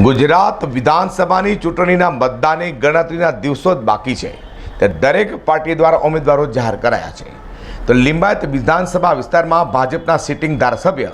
ગુજરાત વિધાનસભાની ચૂંટણીના મતદાનની ગણતરીના દિવસો જ બાકી છે. ત્યારે દરેક પાર્ટી દ્વારા ઉમેદવારો જાહેર કરાયા છે. તો લિંબાયત વિધાનસભા વિસ્તારમાં ભાજપના સિટિંગ ધારાસભ્ય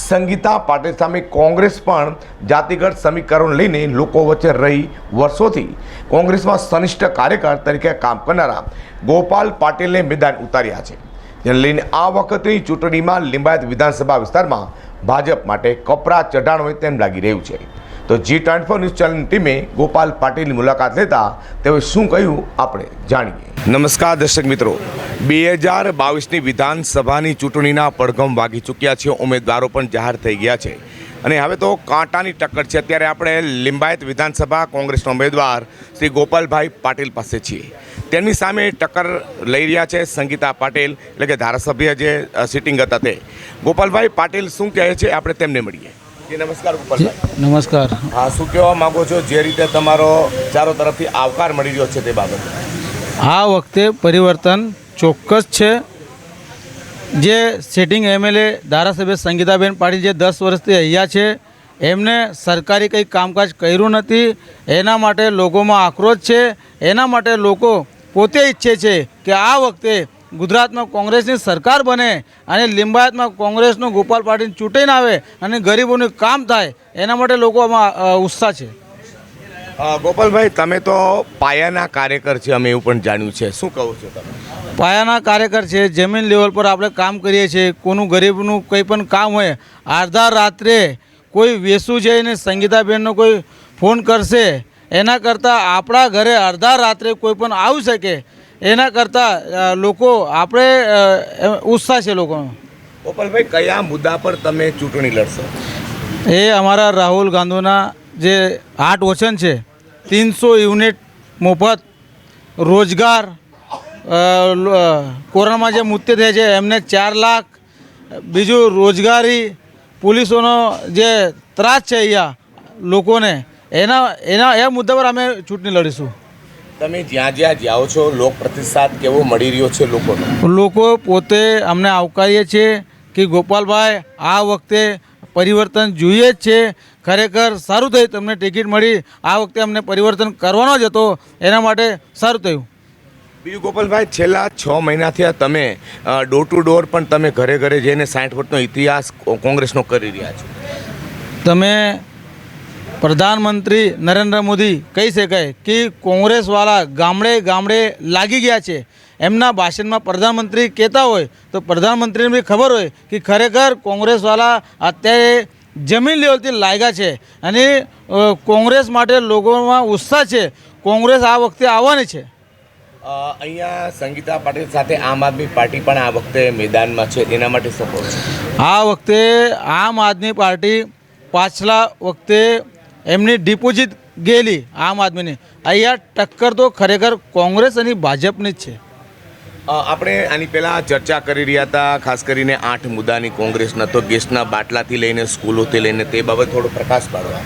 સંગીતા પાટીલ સામે કોંગ્રેસ પણ જાતિગત સમીકરણ લઈને લોકો વચ્ચે રહી વર્ષોથી કોંગ્રેસમાં સનિષ્ઠ કાર્યકર તરીકે કામ કરનારા ગોપાલ પાટીલને મેદાન ઉતાર્યા છે. જેને લઈને આ વખતની ચૂંટણીમાં લિંબાયત વિધાનસભા વિસ્તારમાં ભાજપ માટે કપરા ચઢાણ હોય તેમ લાગી રહ્યું છે. તો જી ટ્વેન્ટી ફોર ન્યૂઝ ચેનલની ટીમે ગોપાલ પાટીલની મુલાકાત લેતા તેઓએ શું કહ્યું આપણે જાણીએ. નમસ્કાર દર્શક મિત્રો. બે હજાર બાવીસની વિધાનસભાની ચૂંટણીના પડઘમ વાગી ચૂક્યા છે, ઉમેદવારો પણ જાહેર થઈ ગયા છે. અને હવે તો કાંટાની ટક્કર છે. અત્યારે આપણે લિંબાયત વિધાનસભા કોંગ્રેસના ઉમેદવાર શ્રી ગોપાલભાઈ પાટીલ પાસે છીએ. તેમની સામે ટક્કર લઈ રહ્યા છે સંગીતા પાટીલ, એટલે કે ધારાસભ્ય જે સિટિંગ હતા તે. ગોપાલભાઈ પાટીલ શું કહે છે? આપણે તેમને મળીએ. નમસ્કાર નમસ્કાર. હા શું કહેવા માગો છો? જે રીતે તમારો ચારો તરફથી આવકાર મળી રહ્યો છે તે બાબતે. આ વખતે પરિવર્તન ચોક્કસ છે. જે સિટિંગ એમએલએ ધારાસભ્ય સંગીતાબેન પાટીલ જે દસ વર્ષથી અહીંયા છે એમને સરકારી કંઈ કામકાજ કર્યું નથી એના માટે લોકોમાં આક્રોશ છે એના માટે લોકો પોતે ઈચ્છે છે કે આ વખતે ગુજરાતમાં કોંગ્રેસની સરકાર બને અને લિંબાયતમાં કોંગ્રેસનો ગોપાલ પાટીલ ચૂંટીને આવે અને ગરીબોનું કામ થાય એના માટે લોકોમાં ઉત્સાહ છે. ગોપાલભાઈ તમે તો પાયાના કાર્યકર છે અમે એવું પણ જાણ્યું છે. શું કહો છો તમે? પાયાના કાર્યકર છે જમીન લેવલ પર આપણે કામ કરીએ છીએ કોનું ગરીબનું કંઈ પણ કામ હોય અડધા રાત્રે કોઈ વેસુ છે ને સંગીતાબેનનો કોઈ ફોન કરશે એના કરતાં આપણા ઘરે અડધા રાત્રે કોઈ પણ આવી શકે એના કરતાં લોકો આપણે ઉત્સાહ છે લોકોનો. ગોપાલભાઈ કયા મુદ્દા પર તમે ચૂંટણી લડશો? એ અમારા રાહુલ ગાંધીના જે આઠ વચન છે ત્રણસો યુનિટ મફત રોજગાર કોરોનામાં જે મૃત્યુ થયા છે એમને ચાર લાખ બીજું રોજગારી પોલીસોનો જે ત્રાસ છે અહીંયા લોકોને એના એના એ મુદ્દા પર અમે ચૂંટણી લડીશું. તમે જ્યાં જ્યાં જાઓ છો લોક પ્રતિસાદ કેવો મળી રહ્યો છે લોકોનો? લોકો પોતે અમને આવકારીએ છીએ કે ગોપાલભાઈ આ વખતે પરિવર્તન જોઈએ જ છે. ખરેખર સારું થયું તમને ટિકિટ મળી. આ વખતે અમને પરિવર્તન કરવાનો જ હતો. એના માટે સારું થયું. બીજું ગોપાલભાઈ છેલ્લા છ મહિનાથી આ તમે ડોર ટુ ડોર પણ તમે ઘરે ઘરે જઈને સાઠ વર્ષનો ઇતિહાસ કોંગ્રેસનો કરી રહ્યા છો. તમે પ્રધાનમંત્રી નરેન્દ્ર મોદી કહી શકાય કે કોંગ્રેસવાળા ગામડે ગામડે લાગી ગયા છે. એમના ભાષણમાં પ્રધાનમંત્રી કહેતા હોય તો પ્રધાનમંત્રીને બી ખબર હોય કે ખરેખર કોંગ્રેસવાળા અત્યારે જમીન લેવલથી લાગ્યા છે અને કોંગ્રેસ માટે લોકોમાં ઉત્સાહ છે. કોંગ્રેસ આ વખતે આવવાની છે. અહીંયા સંગીતા પાટીલ સાથે આમ આદમી પાર્ટી પણ આ વખતે મેદાનમાં છે. એના માટે સપોર્ટ છે? આ વખતે આમ આદમી પાર્ટી પાછલા વખતે એમની ડિપોઝિટ ગયેલી આમ આદમીની. અહીંયા ટક્કર તો ખરેખર કોંગ્રેસ અને ભાજપની જ છે. આપણે આની પહેલાં ચર્ચા કરી રહ્યા હતા ખાસ કરીને આઠ મુદ્દાની કોંગ્રેસના તો ગેસના બાટલાથી લઈને સ્કૂલોથી લઈને તે બાબત થોડો પ્રકાશ પાડવા.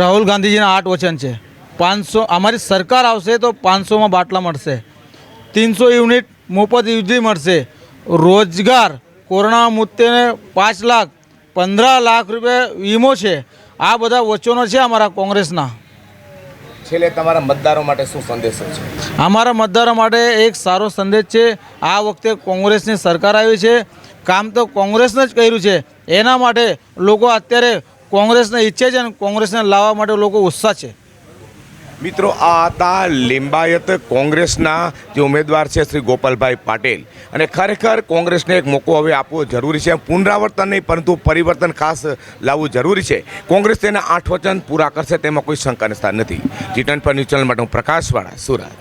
રાહુલ ગાંધીજીના આઠ વચન છે. પાંચસો અમારી સરકાર આવશે તો પાંચસોમાં બાટલા મળશે. ત્રણસો યુનિટ મફત વીજળી મળશે. રોજગાર કોરોના મુદ્દે પાંચ લાખ પંદર લાખ રૂપિયા વીમો છે. આ બધા વચનો છે અમારા કોંગ્રેસના. છેલ્લે તમારા મતદારો માટે શું સંદેશો છે? અમારા મતદારો માટે એક સારો સંદેશ છે. આ વખતે કોંગ્રેસની સરકાર આવી છે. કામ તો કોંગ્રેસને જ કર્યું છે. એના માટે લોકો અત્યારે કોંગ્રેસને ઈચ્છે છે અને કોંગ્રેસને લાવવા માટે લોકો ઉત્સાહ છે. મિત્રો, આ હતા લિંબાયત કોંગ્રેસના જે ઉમેદવાર છે શ્રી ગોપાલભાઈ પાટેલ. અને ખરેખર કોંગ્રેસને એક મોકો હવે આપવો જરૂરી છે. પુનરાવર્તન નહીં, પરંતુ પરિવર્તન ખાસ લાવવું જરૂરી છે. કોંગ્રેસ તેના આઠ વચન પૂરા કરશે, તેમાં કોઈ શંકાને સ્થાન નથી. જીટન પર ન્યૂઝ ચેનલ માટે હું પ્રકાશવાળા, સુરત.